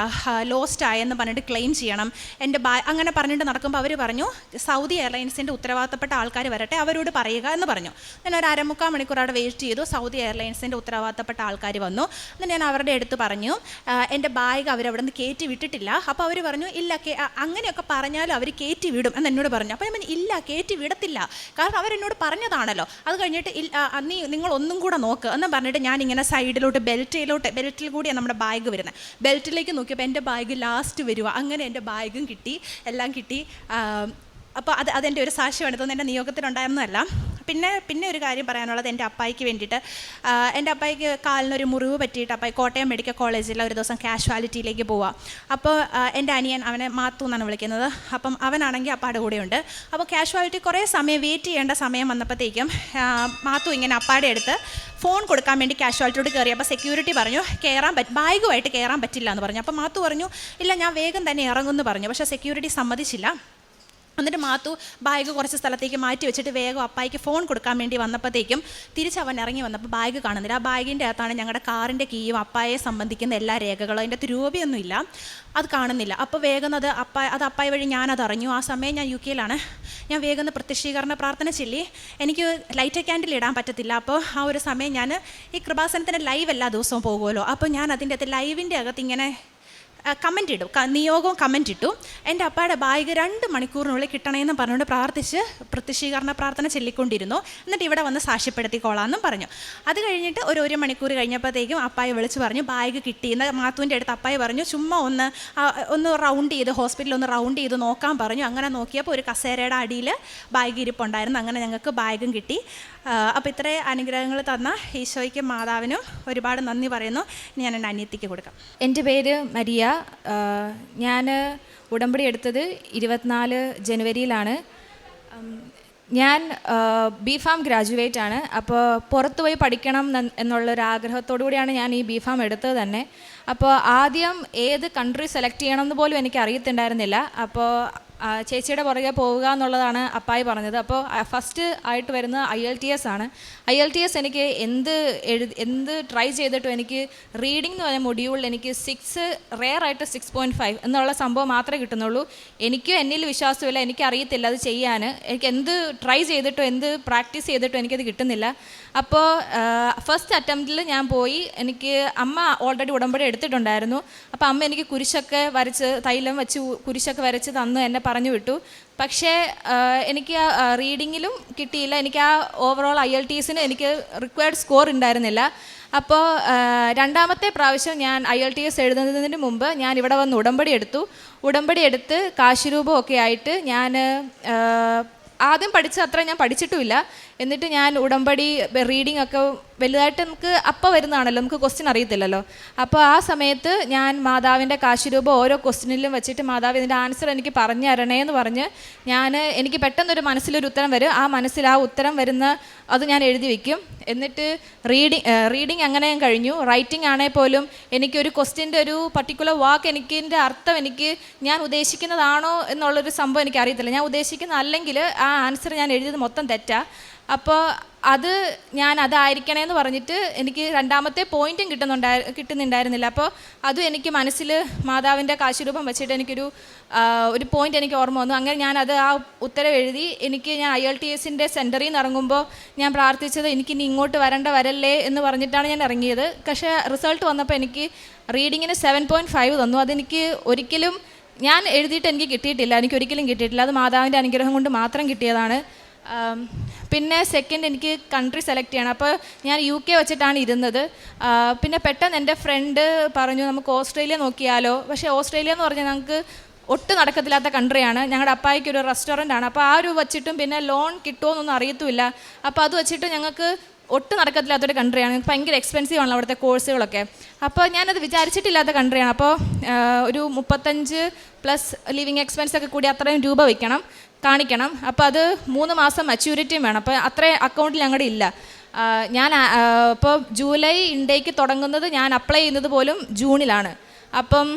ലോസ്റ്റ് ആയെന്ന് പറഞ്ഞിട്ട് ക്ലെയിം ചെയ്യണം. എന്റെ ബാ അങ്ങനെ പറഞ്ഞിട്ട് നടക്കുമ്പോൾ അവർ പറഞ്ഞു സൗദി എയർലൈൻസിന്റെ ഉത്തരവാദിത്തപ്പെട്ട ആൾക്കാർ വരട്ടെ അവരോട് പറയുക എന്ന് പറഞ്ഞു. ഞാൻ ഒരു അരമുക്കാൽ മണിക്കൂർ അവിടെ വെയിറ്റ് ചെയ്തു. സൗദി എയർലൈൻസിന്റെ ഉത്തരവാദിത്തപ്പെട്ട ആൾക്കാർ വന്നു. എന്നിട്ട് ഞാൻ അവരുടെ അടുത്ത് പറഞ്ഞു എന്റെ ബാഗ് അവരവിടെ നിന്ന് കയറ്റി വിട്ടിട്ടില്ല. അപ്പോൾ അവർ പറഞ്ഞു ഇല്ല അങ്ങനെയൊക്കെ പറഞ്ഞാലും അവർ കയറ്റി വിടും. എന്ന് എന്നോട് പറഞ്ഞു. അപ്പോൾ ഞാൻ പറഞ്ഞു ഇല്ല കയറ്റി വിടത്തില്ല. കാരണം അവരെന്നോട് പറഞ്ഞതാണല്ലോ. അത് കഴിഞ്ഞിട്ട് നീ നിങ്ങൾ ഒന്നും കൂടെ നോക്ക്. എന്ന് പറഞ്ഞിട്ട് ഞാൻ ഇങ്ങനെ സൈഡിലോട്ട് ബെൽറ്റിലോട്ട് ബെൽറ്റിൽ കൂടിയാണ് നമ്മുടെ ബാഗ് വരുന്നത് ബെൽറ്റിലേക്ക് നോക്കിയപ്പോൾ എന്റെ ബാഗ് ലാസ്റ്റ് വരിക അങ്ങനെ എന്റെ ബാഗും കിട്ടി. എല്ലാം കിട്ടി. അപ്പോൾ അത് അതെന്റെ ഒരു സാക്ഷ്യമാണ്. ഇതൊന്നും എന്റെ നിയോഗത്തിലുണ്ടായിരുന്നതല്ല. പിന്നെ പിന്നെ ഒരു കാര്യം പറയാനുള്ളത് എന്റെ അപ്പായിക്ക് വേണ്ടിയിട്ട്. എന്റെ അപ്പായിക്ക് കാലിനൊരു മുറിവ് പറ്റിയിട്ട് അപ്പായി കോട്ടയം മെഡിക്കൽ കോളേജിൽ ഒരു ദിവസം കാഷ്വാലിറ്റിയിലേക്ക് പോവാം. അപ്പോൾ എന്റെ അനിയൻ അവനെ മാത്തു എന്നാണ് വിളിക്കുന്നത്. അപ്പം അവനാണെങ്കിൽ അപ്പാടെ കൂടെയുണ്ട്. അപ്പോൾ കാഷ്വാലിറ്റി കുറേ സമയം വെയിറ്റ് ചെയ്യേണ്ട സമയം വന്നപ്പോഴത്തേക്കും മാത്തു ഇങ്ങനെ അപ്പാടെ എടുത്ത് ഫോൺ കൊടുക്കാൻ വേണ്ടി കാഷ്വാലിറ്റിയോട് കയറി. അപ്പോൾ സെക്യൂരിറ്റി പറഞ്ഞു കയറാൻ പറ്റും ബാഗുമായിട്ട് കയറാൻ പറ്റില്ല എന്ന് പറഞ്ഞു. അപ്പോൾ മാത്തു പറഞ്ഞു ഇല്ല ഞാൻ വേഗം തന്നെ ഇറങ്ങുമെന്ന് പറഞ്ഞു. പക്ഷേ സെക്യൂരിറ്റി സമ്മതിച്ചില്ല. എന്നിട്ട് മാത്തു ബാഗ് കുറച്ച് സ്ഥലത്തേക്ക് മാറ്റി വെച്ചിട്ട് വേഗം അപ്പായിക്ക് ഫോൺ കൊടുക്കാൻ വേണ്ടി വന്നപ്പോഴത്തേക്കും തിരിച്ച് അവൻ ഇറങ്ങി വന്നപ്പോൾ ബാഗ് കാണുന്നില്ല. ആ ബാഗിന്റെ അകത്താണ് ഞങ്ങളുടെ കാറിന്റെ കീയും അപ്പായെ സംബന്ധിക്കുന്ന എല്ലാ രേഖകളും. അതിന്റെ രൂപയൊന്നുമില്ല അത് കാണുന്നില്ല. അപ്പോൾ വേഗം അത് അപ്പായ അത് അപ്പായ വഴി ഞാനത് അറിഞ്ഞു. ആ സമയം ഞാൻ യു കെയിലാണ് ഞാൻ വേഗം പ്രത്യക്ഷീകരണ പ്രാർത്ഥന ചൊല്ലി. എനിക്ക് ലൈറ്റ് ക്യാൻഡിൽ ഇടാൻ പറ്റത്തില്ല. അപ്പോൾ ആ ഒരു സമയം ഞാൻ ഈ കൃപാസനത്തിന്റെ ലൈവ് എല്ലാ ദിവസവും പോകുമല്ലോ അപ്പോൾ ഞാൻ അതിന്റെ അകത്ത് ലൈവിന്റെ അകത്ത് ഇങ്ങനെ കമന്റ് ഇടും. നിയോഗവും കമന്റ് ഇട്ടു. എന്റെ അപ്പയുടെ ബാഗ് രണ്ട് മണിക്കൂറിനുള്ളിൽ കിട്ടണമെന്ന് പറഞ്ഞുകൊണ്ട് പ്രാർത്ഥിച്ച് പ്രത്യക്ഷീകരണ പ്രാർത്ഥന ചൊല്ലിക്കൊണ്ടിരുന്നു. എന്നിട്ട് ഇവിടെ വന്ന് സാക്ഷ്യപ്പെടുത്തിക്കോളാമെന്നും പറഞ്ഞു. അത് കഴിഞ്ഞിട്ട് ഒരു ഒരു മണിക്കൂർ കഴിഞ്ഞപ്പോഴത്തേക്കും അപ്പായി വിളിച്ച് പറഞ്ഞു ബാഗ് കിട്ടി എന്ന് മാത്തുവിന്റെ അടുത്ത് അപ്പായി പറഞ്ഞു ചുമ്മാ ഒന്ന് ഒന്ന് റൗണ്ട് ചെയ്ത് ഹോസ്പിറ്റലിൽ ഒന്ന് റൗണ്ട് ചെയ്ത് നോക്കാൻ പറഞ്ഞു. അങ്ങനെ നോക്കിയപ്പോൾ ഒരു കസേരയുടെ അടിയിൽ ബാഗ് ഇരിപ്പുണ്ടായിരുന്നു. അങ്ങനെ ഞങ്ങൾക്ക് ബാഗും കിട്ടി. അപ്പോൾ ഇത്രയും അനുഗ്രഹങ്ങൾ തന്ന ഈശോയ്ക്കും മാതാവിനും ഒരുപാട് നന്ദി പറയുന്നു. ഞാൻ എന്റെ അനിയത്തിക്ക് കൊടുക്കാം. എന്റെ പേര് മരിയ. ഞാൻ ഉടമ്പടി എടുത്തത് ഇരുപത്തിനാല് ജനുവരിയിലാണ്. ഞാൻ ബി ഫാം ഗ്രാജുവേറ്റ് ആണ്. അപ്പോൾ പുറത്തുപോയി പഠിക്കണം എന്നുള്ളൊരു ആഗ്രഹത്തോടു കൂടിയാണ് ഞാൻ ഈ ബി ഫാം എടുത്തത് തന്നെ. അപ്പോൾ ആദ്യം ഏത് കൺട്രി സെലക്ട് ചെയ്യണം എന്ന് പോലും എനിക്ക് അറിയത്തുണ്ടായിരുന്നില്ല അപ്പോൾ ചേച്ചിയുടെ പുറകെ പോവുക എന്നുള്ളതാണ് അപ്പായി പറഞ്ഞത്. അപ്പോൾ ഫസ്റ്റ് ആയിട്ട് വരുന്നത് ഐ എൽ ടി എസ് ആണ്. ഐ എൽ ടി എസ് എനിക്ക് എന്ത് എഴുതി എന്ത് ട്രൈ ചെയ്തിട്ടും എനിക്ക് റീഡിംഗ് എന്ന് പറഞ്ഞ മൊഡ്യൂളിൽ എനിക്ക് സിക്സ് റെയർ ആയിട്ട് സിക്സ് പോയിന്റ് ഫൈവ് എന്നുള്ള സംഭവം മാത്രമേ കിട്ടുന്നുള്ളൂ. എനിക്ക് എന്നിൽ വിശ്വാസമില്ല എനിക്കറിയത്തില്ല അത് ചെയ്യാൻ. എനിക്ക് എന്ത് ട്രൈ ചെയ്തിട്ടും എന്ത് പ്രാക്ടീസ് ചെയ്തിട്ടും എനിക്കത് കിട്ടുന്നില്ല. അപ്പോൾ ഫസ്റ്റ് അറ്റംപ്റ്റിൽ ഞാൻ പോയി. എനിക്ക് അമ്മ ഓൾറെഡി ഉടമ്പടി എടുത്തിട്ടുണ്ടായിരുന്നു. അപ്പോൾ അമ്മ എനിക്ക് കുരിശൊക്കെ വരച്ച് തൈലം വെച്ച് കുരിശൊക്കെ വരച്ച് തന്നു എന്നെ പറഞ്ഞു വിട്ടു. പക്ഷേ എനിക്ക് റീഡിങ്ങിലും കിട്ടിയില്ല. എനിക്ക് ആ ഓവറോൾ ഐ എൽ ടി എനിക്ക് റിക്വയർഡ് സ്കോർ ഉണ്ടായിരുന്നില്ല. അപ്പോൾ രണ്ടാമത്തെ പ്രാവശ്യം ഞാൻ ഐ എൽ ടി എസ് എഴുതുന്നതിന് മുമ്പ് ഞാൻ ഇവിടെ വന്ന് ഉടമ്പടി എടുത്തു. ഉടമ്പടി എടുത്ത് കാശുരൂപമൊക്കെ ആയിട്ട് ഞാൻ ആദ്യം പഠിച്ച അത്ര ഞാൻ പഠിച്ചിട്ടുമില്ല. എന്നിട്ട് ഞാൻ ഉടമ്പടി റീഡിംഗ് ഒക്കെ വലുതായിട്ട് നമുക്ക് അപ്പം വരുന്നതാണല്ലോ നമുക്ക് ക്വസ്റ്റ്യൻ അറിയത്തില്ലല്ലോ. അപ്പോൾ ആ സമയത്ത് ഞാൻ മാതാവിന്റെ കാശുരൂപം ഓരോ ക്വസ്റ്റ്യനിലും വെച്ചിട്ട് മാതാവ് ഇതിന്റെ ആൻസർ എനിക്ക് പറഞ്ഞു തരണേ എന്ന് പറഞ്ഞ് ഞാൻ എനിക്ക് പെട്ടെന്നൊരു മനസ്സിലൊരു ഉത്തരം വരും. ആ മനസ്സിൽ ആ ഉത്തരം വരുന്ന അത് ഞാൻ എഴുതി വെക്കും. എന്നിട്ട് റീഡിങ് റീഡിങ് അങ്ങനെ ഞാൻ കഴിഞ്ഞു. റൈറ്റിംഗ് ആണെങ്കിൽ പോലും എനിക്കൊരു ക്വസ്റ്റ്യന്റെ ഒരു പർട്ടിക്കുലർ വാക്ക് എനിക്കിന്റെ അർത്ഥം എനിക്ക് ഞാൻ ഉദ്ദേശിക്കുന്നതാണോ എന്നുള്ളൊരു സംഭവം എനിക്ക് അറിയത്തില്ല. ഞാൻ ഉദ്ദേശിക്കുന്ന അല്ലെങ്കിൽ ആ ആൻസർ ഞാൻ എഴുതിയത് മൊത്തം തെറ്റാ. അപ്പോൾ അത് ഞാൻ അതായിരിക്കണേന്ന് പറഞ്ഞിട്ട് എനിക്ക് രണ്ടാമത്തെ പോയിന്റും കിട്ടുന്നുണ്ടായി കിട്ടുന്നുണ്ടായിരുന്നില്ല. അപ്പോൾ അതും എനിക്ക് മനസ്സിൽ മാതാവിന്റെ കാശുരൂപം വെച്ചിട്ട് എനിക്കൊരു ഒരു പോയിന്റ് എനിക്ക് ഓർമ്മ വന്നു. അങ്ങനെ ഞാൻ അത് ആ ഉത്തരം എഴുതി എനിക്ക് ഞാൻ ഐ എൽ ടി എസിന്റെ സെന്ററിൽ നിന്ന് ഇറങ്ങുമ്പോൾ ഞാൻ പ്രാർത്ഥിച്ചത് എനിക്ക് ഇനി ഇങ്ങോട്ട് വരേണ്ട വരല്ലേ എന്ന് പറഞ്ഞിട്ടാണ് ഞാൻ ഇറങ്ങിയത്. പക്ഷേ റിസൾട്ട് വന്നപ്പോൾ എനിക്ക് റീഡിങ്ങിന് സെവൻ പോയിന്റ് ഫൈവ് തന്നു. അതെനിക്ക് ഒരിക്കലും ഞാൻ എഴുതിയിട്ട് എനിക്ക് കിട്ടിയിട്ടില്ല. എനിക്ക് ഒരിക്കലും കിട്ടിയിട്ടില്ല. അത് മാതാവിന്റെ അനുഗ്രഹം കൊണ്ട് മാത്രം കിട്ടിയതാണ്. പിന്നെ സെക്കൻഡ് എനിക്ക് കൺട്രി സെലക്ട് ചെയ്യണം. അപ്പോൾ ഞാൻ യു കെ വെച്ചിട്ടാണ് ഇരുന്നത്. പിന്നെ പെട്ടെന്ന് എന്റെ ഫ്രണ്ട് പറഞ്ഞു നമുക്ക് ഓസ്ട്രേലിയ നോക്കിയാലോ? പക്ഷേ ഓസ്ട്രേലിയ എന്ന് പറഞ്ഞാൽ ഞങ്ങൾക്ക് ഒട്ടും നടക്കത്തില്ലാത്ത കൺട്രിയാണ് ഞങ്ങളുടെ അപ്പായിക്ക് ഒരു റെസ്റ്റോറന്റ് ആണ്. അപ്പോൾ ആ ഒരു വച്ചിട്ടും പിന്നെ ലോൺ കിട്ടുമോ എന്നൊന്നും അറിയത്തുമില്ല. അപ്പോൾ അത് വെച്ചിട്ട് ഞങ്ങൾക്ക് ഒട്ടും നടക്കത്തില്ലാത്തൊരു കൺട്രിയാണ് ഭയങ്കര എക്സ്പെൻസീവ് ആണല്ലോ അവിടുത്തെ കോഴ്സുകളൊക്കെ അപ്പോൾ ഞാനത് വിചാരിച്ചിട്ടില്ലാത്ത കൺട്രിയാണ് അപ്പോൾ ഒരു മുപ്പത്തഞ്ച് പ്ലസ് ലിവിങ് എക്സ്പെൻസ് ഒക്കെ കൂടി അത്രയും രൂപ വയ്ക്കണം കാണിക്കണം. അപ്പോൾ അത് മൂന്ന് മാസം മച്യൂരിറ്റിയും വേണം. അപ്പോൾ അത്രയും അക്കൗണ്ടിൽ ഞങ്ങളുടെ ഇല്ല. ഞാൻ ഇപ്പോൾ ജൂലൈ ഇൻഡേക്ക് തുടങ്ങുന്നത് ഞാൻ അപ്ലൈ ചെയ്യുന്നത് പോലും ജൂണിലാണ്. അപ്പം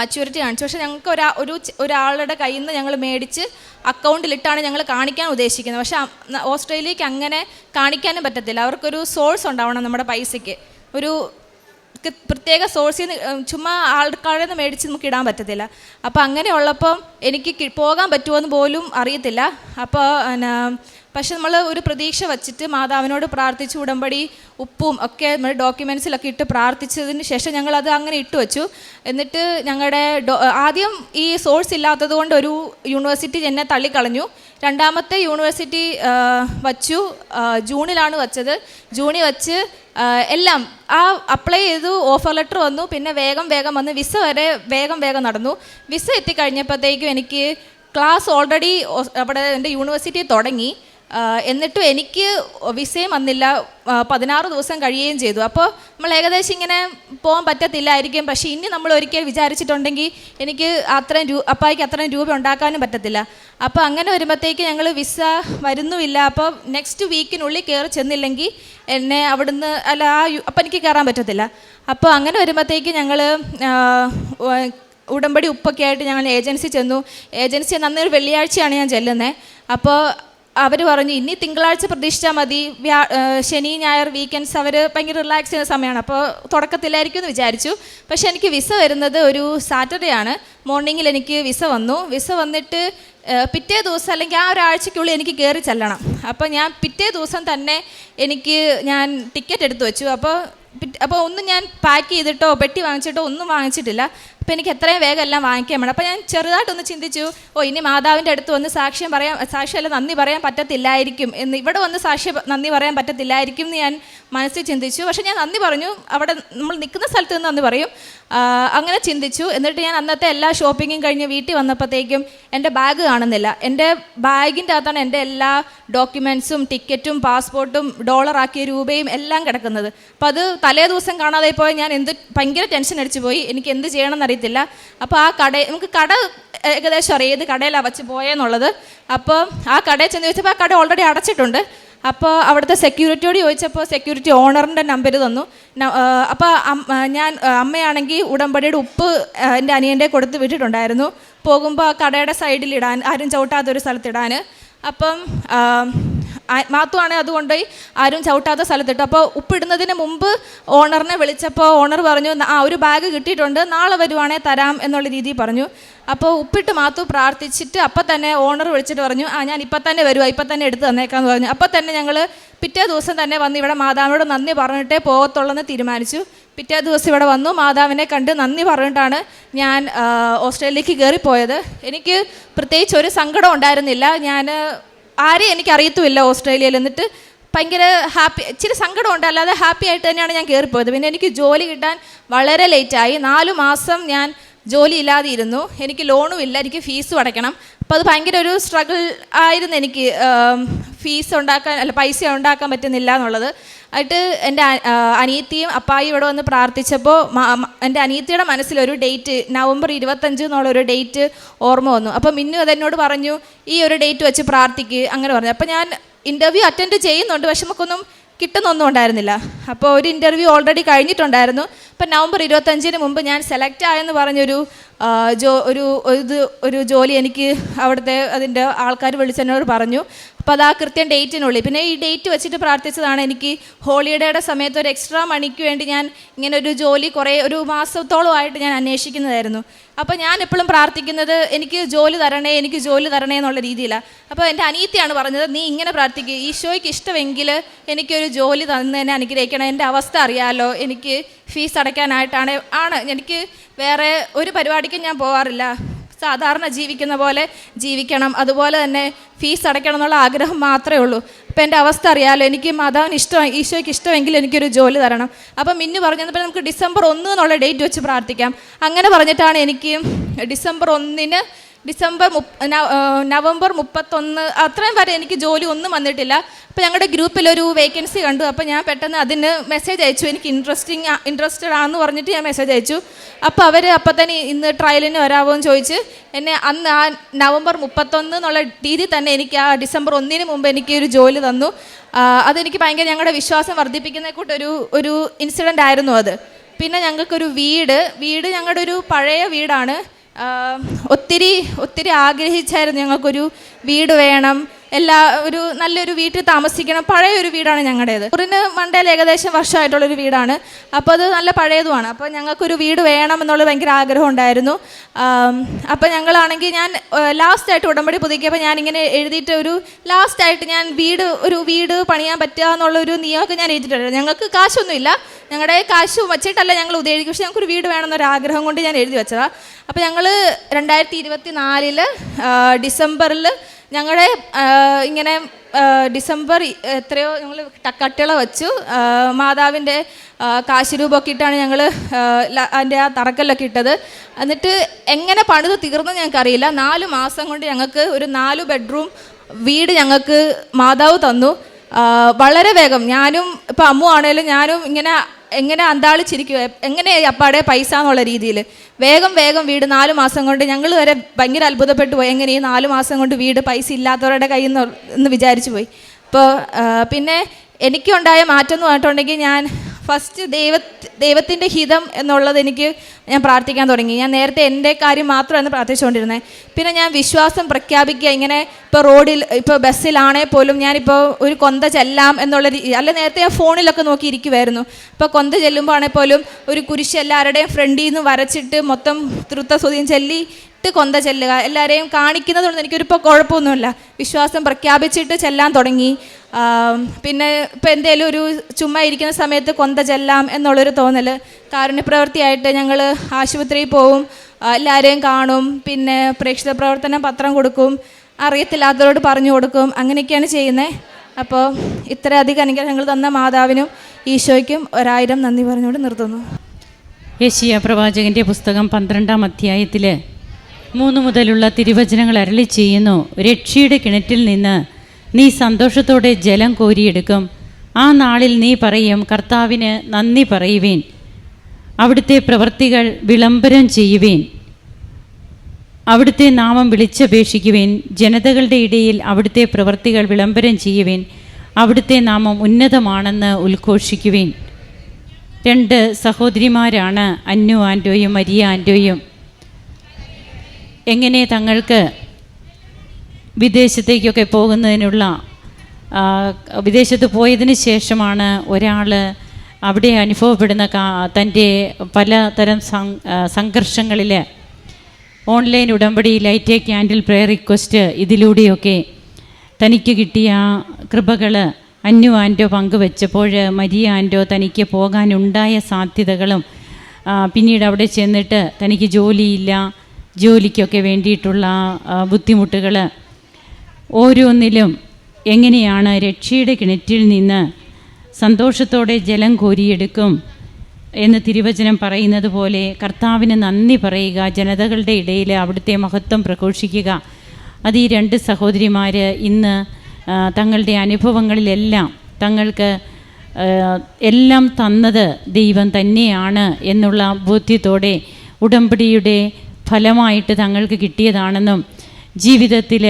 മച്യൂരിറ്റി കാണിച്ചു. പക്ഷേ ഞങ്ങൾക്ക് ഒരാ ഒരു ഒരാളുടെ കയ്യിൽ നിന്ന് ഞങ്ങൾ മേടിച്ച് അക്കൗണ്ടിലിട്ടാണ് ഞങ്ങൾ കാണിക്കാൻ ഉദ്ദേശിക്കുന്നത്. പക്ഷേ ഓസ്ട്രേലിയക്ക് അങ്ങനെ കാണിക്കാനും പറ്റത്തില്ല. അവർക്കൊരു സോഴ്സ് ഉണ്ടാവണം നമ്മുടെ പൈസയ്ക്ക്. ഒരു പ്രത്യേക സോഴ്സിൽ നിന്ന് ചുമ്മാ ആൾക്കാരെ നിന്ന് മേടിച്ച് നമുക്ക് ഇടാൻ പറ്റത്തില്ല. അപ്പോൾ അങ്ങനെയുള്ളപ്പം എനിക്ക് പോകാൻ പറ്റുമോ എന്ന് പോലും അറിയത്തില്ല. അപ്പോൾ പക്ഷെ നമ്മൾ ഒരു പ്രതീക്ഷ വച്ചിട്ട് മാതാവിനോട് പ്രാർത്ഥിച്ച് ഉടമ്പടി ഉപ്പും ഒക്കെ നമ്മൾ ഡോക്യുമെൻസിലൊക്കെ ഇട്ട് പ്രാർത്ഥിച്ചതിന് ശേഷം ഞങ്ങൾ അത് അങ്ങനെ ഇട്ട് വെച്ചു. എന്നിട്ട് ഞങ്ങളുടെ ആദ്യം ഈ സോഴ്സ് ഇല്ലാത്തത് കൊണ്ട് ഒരു യൂണിവേഴ്സിറ്റി എന്നെ തള്ളിക്കളഞ്ഞു. രണ്ടാമത്തെ യൂണിവേഴ്സിറ്റി വച്ചു ജൂണിലാണ് വച്ചത്. ജൂണിൽ വച്ച് എല്ലാം ആ അപ്ലൈ ചെയ്തു ഓഫർ ലെറ്റർ വന്നു. പിന്നെ വേഗം വേഗം വന്ന് വിസ വരെ വേഗം വേഗം നടന്നു. വിസ എത്തിക്കഴിഞ്ഞപ്പോഴത്തേക്കും എനിക്ക് ക്ലാസ് ഓൾറെഡി അവിടെ എന്റെ യൂണിവേഴ്സിറ്റി തുടങ്ങി. എന്നിട്ടും എനിക്ക് വിസയും വന്നില്ല. പതിനാറ് ദിവസം കഴിയുകയും ചെയ്തു. അപ്പോൾ നമ്മൾ ഏകദേശം ഇങ്ങനെ പോകാൻ പറ്റത്തില്ലായിരിക്കും. പക്ഷേ ഇനി നമ്മൾ ഒരിക്കൽ വിചാരിച്ചിട്ടുണ്ടെങ്കിൽ എനിക്ക് അത്രയും രൂ അപ്പായിക്ക് അത്രയും രൂപ ഉണ്ടാക്കാനും പറ്റത്തില്ല. അപ്പോൾ അങ്ങനെ വരുമ്പോഴത്തേക്ക് ഞങ്ങൾ വിസ വരുന്നുമില്ല. അപ്പോൾ നെക്സ്റ്റ് വീക്കിനുള്ളിൽ കയറി ചെന്നില്ലെങ്കിൽ എന്നെ അവിടുന്ന് അല്ല ആ അപ്പോൾ എനിക്ക് കയറാൻ പറ്റത്തില്ല. അപ്പോൾ അങ്ങനെ വരുമ്പോഴത്തേക്ക് ഞങ്ങൾ ഉടമ്പടി ഉപ്പൊക്കെ ആയിട്ട് ഞങ്ങൾ ഏജൻസി ചെന്നു. ഏജൻസി നന്നൊരു വെള്ളിയാഴ്ചയാണ് ഞാൻ ചെല്ലുന്നത്. അപ്പോൾ അവർ പറഞ്ഞു ഇനി തിങ്കളാഴ്ച പ്രതീക്ഷിച്ചാൽ മതി. ശനി ഞായർ വീക്കെൻഡ്സ് അവർ ഭയങ്കര റിലാക്സ് ചെയ്യുന്ന സമയമാണ്. അപ്പോൾ തുടക്കത്തിലായിരിക്കും എന്ന് വിചാരിച്ചു. പക്ഷെ എനിക്ക് വിസ വരുന്നത് ഒരു സാറ്റർഡേ ആണ്. മോർണിംഗിൽ എനിക്ക് വിസ വന്നു. വിസ വന്നിട്ട് പിറ്റേ ദിവസം അല്ലെങ്കിൽ ആ ഒരാഴ്ചയ്ക്കുള്ളിൽ എനിക്ക് കയറി ചെല്ലണം. അപ്പോൾ ഞാൻ പിറ്റേ ദിവസം തന്നെ എനിക്ക് ഞാൻ ടിക്കറ്റ് എടുത്തു വെച്ചു. അപ്പോൾ അപ്പോൾ ഒന്നും ഞാൻ പാക്ക് ചെയ്തിട്ടോ പെട്ടി വാങ്ങിച്ചിട്ടോ ഒന്നും വാങ്ങിച്ചിട്ടില്ല. അപ്പോൾ എനിക്ക് എത്രയും വേഗം എല്ലാം വാങ്ങിക്കാൻ വേണം. അപ്പോൾ ഞാൻ ചെറുതായിട്ടൊന്ന് ചിന്തിച്ചു ഓ ഇനി മാതാവിന്റെ അടുത്ത് വന്ന് സാക്ഷ്യം പറയാൻ സാക്ഷ്യമല്ല നന്ദി പറയാൻ പറ്റത്തില്ലായിരിക്കും. എന്ന് ഇവിടെ വന്ന് സാക്ഷ്യം നന്ദി പറയാൻ പറ്റത്തില്ലായിരിക്കും എന്ന് ഞാൻ മനസ്സിൽ ചിന്തിച്ചു. പക്ഷേ ഞാൻ നന്ദി പറഞ്ഞു. അവിടെ നമ്മൾ നിൽക്കുന്ന സ്ഥലത്ത് നിന്ന് നന്ദി പറയും. അങ്ങനെ ചിന്തിച്ചു. എന്നിട്ട് ഞാൻ അന്നത്തെ എല്ലാ ഷോപ്പിങ്ങും കഴിഞ്ഞ് വീട്ടിൽ വന്നപ്പോഴത്തേക്കും എന്റെ ബാഗ് കാണുന്നില്ല. എന്റെ ബാഗിന്റെ അകത്താണ് എന്റെ എല്ലാ ഡോക്യുമെൻസും ടിക്കറ്റും പാസ്പോർട്ടും ഡോളറാക്കിയ രൂപയും എല്ലാം കിടക്കുന്നത്. അപ്പോൾ അത് തലേ ദിവസം കാണാതെ പോയി ഞാൻ എന്ത് ഭയങ്കര ടെൻഷൻ അടിച്ചു പോയി. എനിക്ക് എന്ത് ചെയ്യണമെന്ന് അപ്പോൾ ആ കട നമുക്ക് കട ഏകദേശം അറിയാം. ഏത് കടയിലാണ് വച്ച് പോയെന്നുള്ളത്. അപ്പോൾ ആ കടയിൽ ചെന്ന് ചോദിച്ചപ്പോൾ ആ കട ഓൾറെഡി അടച്ചിട്ടുണ്ട്. അപ്പോൾ അവിടുത്തെ സെക്യൂരിറ്റിയോട് ചോദിച്ചപ്പോൾ സെക്യൂരിറ്റി ഓണറിന്റെ നമ്പർ തന്നു. അപ്പോൾ ഞാൻ അമ്മയാണെങ്കിൽ ഉടമ്പടിയുടെ ഉപ്പ് എന്റെ അനിയന്റെ കൊടുത്ത് വിട്ടിട്ടുണ്ടായിരുന്നു. പോകുമ്പോൾ ആ കടയുടെ സൈഡിൽ ഇടാൻ ആരും ചവിട്ടാത്തൊരു സ്ഥലത്തിടാൻ അപ്പം മാത്തുവാണെ അതുകൊണ്ടുപോയി ആരും ചവിട്ടാത്ത സ്ഥലത്തിട്ടു അപ്പോൾ ഉപ്പിടുന്നതിന് മുമ്പ് ഓണറിനെ വിളിച്ചപ്പോൾ ഓണർ പറഞ്ഞു ആ ഒരു ബാഗ് കിട്ടിയിട്ടുണ്ട് നാളെ വരുവാണേ തരാം എന്നുള്ള രീതിയിൽ പറഞ്ഞു. അപ്പോൾ ഉപ്പിട്ട് മാത്തു പ്രാർത്ഥിച്ചിട്ട് അപ്പം തന്നെ ഓണർ വിളിച്ചിട്ട് പറഞ്ഞു ആ ഞാൻ ഇപ്പം തന്നെ വരുവാ ഇപ്പം തന്നെ എടുത്ത് തന്നേക്കാന്ന് പറഞ്ഞു. അപ്പം തന്നെ ഞങ്ങൾ പിറ്റേ ദിവസം തന്നെ വന്ന് ഇവിടെ മാതാവിനോട് നന്ദി പറഞ്ഞിട്ടേ പോകത്തുള്ളെന്ന് തീരുമാനിച്ചു. പിറ്റേ ദിവസം ഇവിടെ വന്നു മാതാവിനെ കണ്ട് നന്ദി പറഞ്ഞിട്ടാണ് ഞാൻ ഓസ്ട്രേലിയക്ക് കയറിപ്പോയത്. എനിക്ക് പ്രത്യേകിച്ച് ഒരു സങ്കടം ഉണ്ടായിരുന്നില്ല. ഞാൻ ആരെയും എനിക്ക് അറിയത്തുമില്ല ഓസ്ട്രേലിയയിൽ എന്നിട്ട് ഭയങ്കര ഹാപ്പി ഇച്ചിരി സങ്കടമുണ്ട്. അല്ലാതെ ഹാപ്പി ആയിട്ട് തന്നെയാണ് ഞാൻ കയറിപ്പോയത്. പിന്നെ എനിക്ക് ജോലി കിട്ടാൻ വളരെ ലേറ്റായി നാലു മാസം ഞാൻ ജോലി ഇല്ലാതെ ഇരുന്നു എനിക്ക് ലോണും ഇല്ല എനിക്ക് ഫീസും അടയ്ക്കണം. അപ്പോൾ അത് ഭയങ്കര ഒരു സ്ട്രഗിൾ ആയിരുന്നു എനിക്ക് ഫീസ് ഉണ്ടാക്കാൻ അല്ല പൈസ ഉണ്ടാക്കാൻ പറ്റുന്നില്ല എന്നുള്ളത്. ആയിട്ട് എന്റെ അനിയത്തിയും അപ്പായും ഇവിടെ വന്ന് പ്രാർത്ഥിച്ചപ്പോൾ എന്റെ അനിയത്തിയുടെ മനസ്സിലൊരു ഡേറ്റ് നവംബർ ഇരുപത്തഞ്ച് എന്നുള്ളൊരു ഡേറ്റ് ഓർമ്മ വന്നു. അപ്പോൾ മിന്നു അതെന്നോട് പറഞ്ഞു ഈ ഒരു ഡേറ്റ് വെച്ച് പ്രാർത്ഥിക്കുക അങ്ങനെ പറഞ്ഞു. അപ്പോൾ ഞാൻ ഇന്റർവ്യൂ അറ്റൻഡ് ചെയ്യുന്നുണ്ട് പക്ഷെ നമുക്കൊന്നും കിട്ടുന്നൊന്നും ഉണ്ടായിരുന്നില്ല അപ്പോൾ ഒരു ഇന്റർവ്യൂ ഓൾറെഡി കഴിഞ്ഞിട്ടുണ്ടായിരുന്നു. അപ്പം നവംബർ ഇരുപത്തഞ്ചിന് മുമ്പ് ഞാൻ സെലക്ട് ആയെന്ന് പറഞ്ഞൊരു ജോ ഒരു ഇത് ഒരു ജോലി എനിക്ക് അവിടുത്തെ അതിന്റെ ആൾക്കാർ വിളിച്ചെന്നോട് പറഞ്ഞു. അപ്പോൾ അത് ആ കൃത്യം ഡേറ്റിനുള്ളിൽ. പിന്നെ ഈ ഡേറ്റ് വെച്ചിട്ട് പ്രാർത്ഥിച്ചതാണ് എനിക്ക് ഹോളിഡേയുടെ സമയത്ത് ഒരു എക്സ്ട്രാ മണിക്ക് വേണ്ടി ഞാൻ ഇങ്ങനെ ഒരു ജോലി കുറേ ഒരു മാസത്തോളമായിട്ട് ഞാൻ അന്വേഷിക്കുന്നതായിരുന്നു. അപ്പോൾ ഞാൻ എപ്പോഴും പ്രാർത്ഥിക്കുന്നത് എനിക്ക് ജോലി തരണേ എനിക്ക് ജോലി തരണേ എന്നുള്ള രീതിയിലാണ് അപ്പോൾ എന്റെ അനീത്തിയാണ് പറഞ്ഞത് നീ ഇങ്ങനെ പ്രാർത്ഥിക്കുക ഈശോയ്ക്ക് ഇഷ്ടമെങ്കിൽ എനിക്കൊരു ജോലി തന്നതിനെ അനുഗ്രഹിക്കണം. എന്റെ അവസ്ഥ അറിയാമല്ലോ എനിക്ക് ഫീസ് അടയ്ക്കാനായിട്ടാണ്. ആണ്. എനിക്ക് വേറെ ഒരു പരിപാടിക്കും ഞാൻ പോകാറില്ല സാധാരണ ജീവിക്കുന്ന പോലെ ജീവിക്കണം. അതുപോലെ തന്നെ ഫീസ് അടയ്ക്കണം എന്നുള്ള ആഗ്രഹം മാത്രമേ ഉള്ളൂ. അപ്പം എന്റെ അവസ്ഥ അറിയാമല്ലോ എനിക്ക് മാതാവിന് ഇഷ്ടം ഈശോയ്ക്ക് ഇഷ്ടമെങ്കിൽ എനിക്കൊരു ജോലി തരണം. അപ്പം മിന്നു പറഞ്ഞപ്പോൾ നമുക്ക് ഡിസംബർ ഒന്ന് എന്നുള്ള ഡേറ്റ് വെച്ച് പ്രാർത്ഥിക്കാം. അങ്ങനെ പറഞ്ഞിട്ടാണ് എനിക്ക് ഡിസംബർ ഒന്നിന് ഡിസംബർ നവംബർ മുപ്പത്തൊന്ന് അത്രയും വരെ എനിക്ക് ജോലി ഒന്നും വന്നിട്ടില്ല. അപ്പോൾ ഞങ്ങളുടെ ഗ്രൂപ്പിലൊരു വേക്കൻസി കണ്ടു. അപ്പോൾ ഞാൻ പെട്ടെന്ന് അതിന് മെസ്സേജ് അയച്ചു. എനിക്ക് ഇൻട്രസ്റ്റിംഗ് ഇൻട്രസ്റ്റഡ് ആണെന്ന് പറഞ്ഞിട്ട് ഞാൻ മെസ്സേജ് അയച്ചു. അപ്പോൾ അവർ അപ്പോൾ തന്നെ ഇന്ന് ട്രയലിന് വരാമോ എന്ന് ചോദിച്ച് എന്നെ അന്ന് ആ നവംബർ മുപ്പത്തൊന്ന് എന്നുള്ള രീതി തന്നെ എനിക്ക് ആ ഡിസംബർ ഒന്നിന് മുമ്പ് എനിക്ക് ഒരു ജോലി തന്നു. അതെനിക്ക് ഭയങ്കര ഞങ്ങളുടെ വിശ്വാസം വർദ്ധിപ്പിക്കുന്ന കൂട്ടൊരു ഒരു ഇൻസിഡന്റ് ആയിരുന്നു അത്. പിന്നെ ഞങ്ങൾക്കൊരു വീട് വീട് ഞങ്ങളുടെ ഒരു പഴയ വീടാണ്. ഒത്തിരി ഒത്തിരി ആഗ്രഹിച്ചായിരുന്നു ഞങ്ങൾക്കൊരു വീട് വേണം. എല്ലാ ഒരു നല്ലൊരു വീട്ടിൽ താമസിക്കണം. പഴയ ഒരു വീടാണ് ഞങ്ങളുടേത്. കുറിന് മണ്ടയിൽ ഏകദേശം വർഷമായിട്ടുള്ളൊരു വീടാണ്. അപ്പോൾ അത് നല്ല പഴയതുമാണ്. അപ്പോൾ ഞങ്ങൾക്കൊരു വീട് വേണം എന്നുള്ള ഭയങ്കര ആഗ്രഹം ഉണ്ടായിരുന്നു. അപ്പോൾ ഞങ്ങളാണെങ്കിൽ ഞാൻ ലാസ്റ്റായിട്ട് ഉടമ്പടി പുതുക്കിയപ്പോൾ ഞാനിങ്ങനെ എഴുതിയിട്ട് ഒരു ലാസ്റ്റായിട്ട് ഞാൻ വീട് ഒരു വീട് പണിയാൻ പറ്റുക എന്നുള്ളൊരു നിയമമൊക്കെ ഞാൻ എഴുതിയിട്ടുണ്ട് ഞങ്ങൾക്ക് കാശൊന്നുമില്ല. ഞങ്ങളുടെ കാശ് വച്ചിട്ടല്ല ഞങ്ങൾ ഉദ്ദേശിക്കും പക്ഷേ ഞങ്ങൾക്കൊരു വീട് വേണമെന്നൊരു ആഗ്രഹം കൊണ്ട് ഞാൻ എഴുതി വെച്ചതാണ്. അപ്പോൾ ഞങ്ങൾ രണ്ടായിരത്തി ഇരുപത്തി നാലിൽ ഡിസംബറിൽ ഞങ്ങളുടെ ഇങ്ങനെ ഡിസംബർ എത്രയോ ഞങ്ങൾ കട്ടിള വെച്ചു. മാതാവിന്റെ കാശുരൂപമൊക്കെ ഇട്ടാണ് ഞങ്ങൾ അതിന്റെ ആ തറക്കല്ലൊക്കെ ഇട്ടത്. എന്നിട്ട് എങ്ങനെ പണിത് തീർന്നു ഞങ്ങൾക്കറിയില്ല. നാല് മാസം കൊണ്ട് ഞങ്ങൾക്ക് ഒരു നാല് ബെഡ്റൂം വീട് ഞങ്ങൾക്ക് മാതാവ് തന്നു. വളരെ വേഗം. ഞാനും ഇപ്പം അമ്മു ആണേലും ഞാനും ഇങ്ങനെ എങ്ങനെ അന്താളിച്ചിരിക്കുക എങ്ങനെ അപ്പാടെ പൈസ എന്നുള്ള രീതിയിൽ. വേഗം വേഗം വീട് നാല് മാസം കൊണ്ട് ഞങ്ങൾ വരെ ഭയങ്കര അത്ഭുതപ്പെട്ടു പോയി. എങ്ങനെ ഈ നാല് മാസം കൊണ്ട് വീട് പൈസ ഇല്ലാത്തവരുടെ കയ്യിൽ നിന്ന് വിചാരിച്ചു പോയി. അപ്പോൾ പിന്നെ എനിക്കുണ്ടായ മാറ്റം എന്ന് പറഞ്ഞിട്ടുണ്ടെങ്കിൽ ഞാൻ ഫസ്റ്റ് ദൈവ ദൈവത്തിന്റെ ഹിതം എന്നുള്ളത് എനിക്ക് ഞാൻ പ്രാർത്ഥിക്കാൻ തുടങ്ങി. ഞാൻ നേരത്തെ എന്റെ കാര്യം മാത്രമായിരുന്നു പ്രാർത്ഥിച്ചുകൊണ്ടിരുന്നത് പിന്നെ ഞാൻ വിശ്വാസം പ്രഖ്യാപിക്കുക ഇങ്ങനെ ഇപ്പോൾ റോഡിൽ ഇപ്പോൾ ബസ്സിലാണേ പോലും ഞാനിപ്പോൾ ഒരു കൊന്ത ചെല്ലാം എന്നുള്ള അല്ല നേരത്തെ ഞാൻ ഫോണിലൊക്കെ നോക്കി ഇരിക്കുമായിരുന്നു ഇപ്പോൾ കൊന്ത ചെല്ലുമ്പോൾ ആണെങ്കിൽ പോലും ഒരു കുരിശ് എല്ലാവരുടെയും ഫ്രണ്ടിൽ നിന്ന് വരച്ചിട്ട് മൊത്തം തൃത്ത സ്വതീയം ചെല്ലി ഇട്ട് കൊന്ത ചെല്ലുക. എല്ലാവരെയും കാണിക്കുന്നതുകൊണ്ട് എനിക്കൊരിപ്പോൾ കുഴപ്പമൊന്നുമില്ല. വിശ്വാസം പ്രഖ്യാപിച്ചിട്ട് ചെല്ലാൻ തുടങ്ങി. പിന്നെ ഇപ്പം എന്തേലും ഒരു ചുമ്മാ ഇരിക്കുന്ന സമയത്ത് കൊന്ത ചെല്ലാം എന്നുള്ളൊരു തോന്നൽ കാരുണ്യപ്രവൃത്തിയായിട്ട് ഞങ്ങൾ ആശുപത്രിയിൽ പോവും. എല്ലാവരെയും കാണും. പിന്നെ പ്രേക്ഷിത പ്രവർത്തനം പത്രം കൊടുക്കും. അറിയത്തില്ലാത്തവരോട് പറഞ്ഞു കൊടുക്കും. അങ്ങനെയൊക്കെയാണ് ചെയ്യുന്നത് അപ്പോൾ ഇത്രയധികം അനുഗ്രഹങ്ങൾ തന്ന മാതാവിനും ഈശോയ്ക്കും ഒരായിരം നന്ദി പറഞ്ഞുകൊണ്ട് നിർത്തുന്നു. യേശിയ പ്രവാചകന്റെ പുസ്തകം പന്ത്രണ്ടാം അധ്യായത്തിൽ മൂന്ന് മുതലുള്ള തിരുവചനങ്ങൾ അരളി ചെയ്യുന്നു. രക്ഷയുടെ കിണറ്റിൽ നിന്ന് നീ സന്തോഷത്തോടെ ജലം കോരിയെടുക്കും. ആ നാളിൽ നീ പറയും കർത്താവിന് നന്ദി പറയുവേൻ. അവിടുത്തെ പ്രവൃത്തികൾ വിളംബരം ചെയ്യുവേൻ. അവിടുത്തെ നാമം വിളിച്ചപേക്ഷിക്കുവേൻ. ജനതകളുടെ ഇടയിൽ അവിടുത്തെ പ്രവൃത്തികൾ വിളംബരം ചെയ്യുവേൻ. അവിടുത്തെ നാമം ഉന്നതമാണെന്ന് ഉദ്ഘോഷിക്കുവേൻ. രണ്ട് സഹോദരിമാരാണ് അന്നു ആന്റോയും മരിയ ആന്റോയും എങ്ങനെ തങ്ങൾക്ക് വിദേശത്തേക്കൊക്കെ പോകുന്നതിനുള്ള വിദേശത്ത് പോയതിന് ശേഷമാണ് ഒരാൾ അവിടെ അനുഭവപ്പെടുന്ന തന്റെ പലതരം സംഘർഷങ്ങളിൽ ഓൺലൈൻ ഉടമ്പടി light a candle prayer request ഇതിലൂടെയൊക്കെ തനിക്ക് കിട്ടിയ കൃപകൾ അന്നു ആന്റോ പങ്കുവെച്ചപ്പോൾ മരിയ ആന്റോ തനിക്ക് പോകാനുണ്ടായ സാധ്യതകളും പിന്നീട് അവിടെ ചെന്നിട്ട് തനിക്ക് ജോലിയില്ല ജോലിക്കൊക്കെ വേണ്ടിയിട്ടുള്ള ബുദ്ധിമുട്ടുകൾ ഓരോന്നിലും എങ്ങനെയാണ് രക്ഷയുടെ കിണറ്റിൽ നിന്ന് സന്തോഷത്തോടെ ജലം കോരിയെടുക്കും എന്ന് തിരുവചനം പറയുന്നത് പോലെ കർത്താവിന് നന്ദി പറയുക ജനതകളുടെ ഇടയിൽ അവിടുത്തെ മഹത്വം പ്രഘോഷിക്കുക. അത് ഈ രണ്ട് സഹോദരിമാർ ഇന്ന് തങ്ങളുടെ അനുഭവങ്ങളിലെല്ലാം തങ്ങൾക്ക് എല്ലാം തന്നത് ദൈവം തന്നെയാണ് എന്നുള്ള ബോധ്യത്തോടെ ഉടമ്പടിയുടെ ഫലമായിട്ട് തങ്ങൾക്ക് കിട്ടിയതാണെന്നും ജീവിതത്തിൽ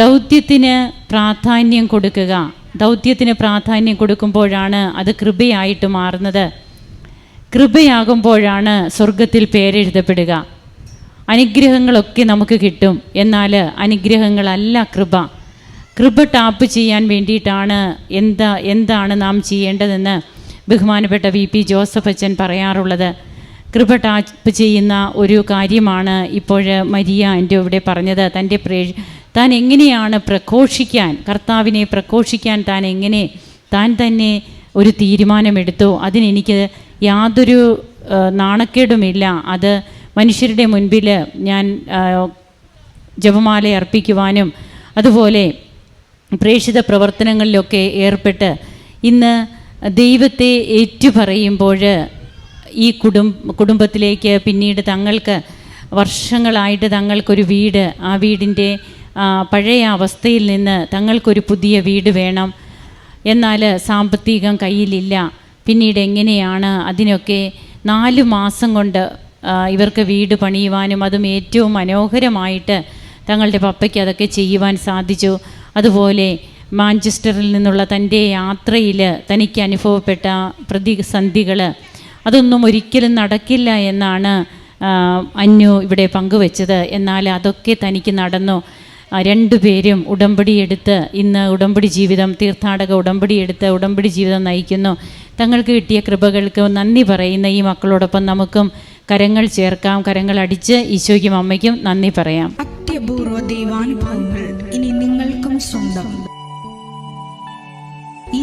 ദൗത്യത്തിന് പ്രാധാന്യം കൊടുക്കുക. ദൗത്യത്തിന് പ്രാധാന്യം കൊടുക്കുമ്പോഴാണ് അത് കൃപയായിട്ട് മാറുന്നത്. കൃപയാകുമ്പോഴാണ് സ്വർഗത്തിൽ പേരെഴുതപ്പെടുക. അനുഗ്രഹങ്ങളൊക്കെ നമുക്ക് കിട്ടും. എന്നാൽ അനുഗ്രഹങ്ങളല്ല കൃപ. കൃപ ടാപ്പ് ചെയ്യാൻ വേണ്ടിയിട്ടാണ് എന്താ എന്താണ് നാം ചെയ്യേണ്ടതെന്ന് ബഹുമാനപ്പെട്ട വി പി ജോസഫ് അച്ഛൻ പറയാറുള്ളത്. കൃപ ടാപ്പ് ചെയ്യുന്ന ഒരു കാര്യമാണ് ഇപ്പോൾ മരിയ എന്റെ ഇവിടെ പറഞ്ഞത്. തന്റെ പ്രേ താൻ എങ്ങനെയാണ് പ്രഘോഷിക്കാൻ കർത്താവിനെ പ്രഘോഷിക്കാൻ താൻ എങ്ങനെ താൻ തന്നെ ഒരു തീരുമാനമെടുത്തു. അതിനെനിക്ക് യാതൊരു നാണക്കേടുമില്ല. അത് മനുഷ്യരുടെ മുൻപിൽ ഞാൻ ജപമാല അർപ്പിക്കുവാനും അതുപോലെ പ്രേക്ഷിത പ്രവർത്തനങ്ങളിലൊക്കെ ഏർപ്പെട്ട് ഇന്ന് ദൈവത്തെ ഏറ്റുപറയുമ്പോൾ ഈ കുടും കുടുംബത്തിലേക്ക് പിന്നീട് തങ്ങൾക്ക് വർഷങ്ങളായിട്ട് തങ്ങൾക്കൊരു വീട് ആ വീടിന്റെ പഴയ അവസ്ഥയിൽ നിന്ന് തങ്ങൾക്കൊരു പുതിയ വീട് വേണം. എന്നാൽ സാമ്പത്തികം കയ്യിലില്ല. പിന്നീട് എങ്ങനെയാണ് അതിനൊക്കെ നാല് മാസം കൊണ്ട് ഇവർക്ക് വീട് പണിയുവാനും അതും ഏറ്റവും മനോഹരമായിട്ട് തങ്ങളുടെ പപ്പയ്ക്ക് അതൊക്കെ ചെയ്യുവാൻ സാധിച്ചു. അതുപോലെ മാഞ്ചസ്റ്ററിൽ നിന്നുള്ള തന്റെ യാത്രയിൽ തനിക്ക് അനുഭവപ്പെട്ട പ്രതിസന്ധികൾ അതൊന്നും ഒരിക്കലും നടക്കില്ല എന്നാണ് അന്നു ഇവിടെ പങ്കുവച്ചത്. എന്നാൽ അതൊക്കെ തനിക്ക് നടന്നു. രണ്ടുപേരും ഉടമ്പടി എടുത്ത് ഇന്ന് ഉടമ്പടി ജീവിതം തീർത്ഥാടക ഉടമ്പടി എടുത്ത് ഉടമ്പടി ജീവിതം നയിക്കുന്നു. തങ്ങൾക്ക് കിട്ടിയ കൃപകൾക്ക് നന്ദി പറയുന്ന ഈ മക്കളോടൊപ്പം നമുക്കും കരങ്ങൾ ചേർക്കാം. കരങ്ങൾ അടിച്ച് ഈശോയ്ക്കും അമ്മയ്ക്കും നന്ദി പറയാം. അത്യപൂർവ ദൈവാനുഭവങ്ങൾ ഇനി നിങ്ങൾക്കും സ്വന്തം. ഈ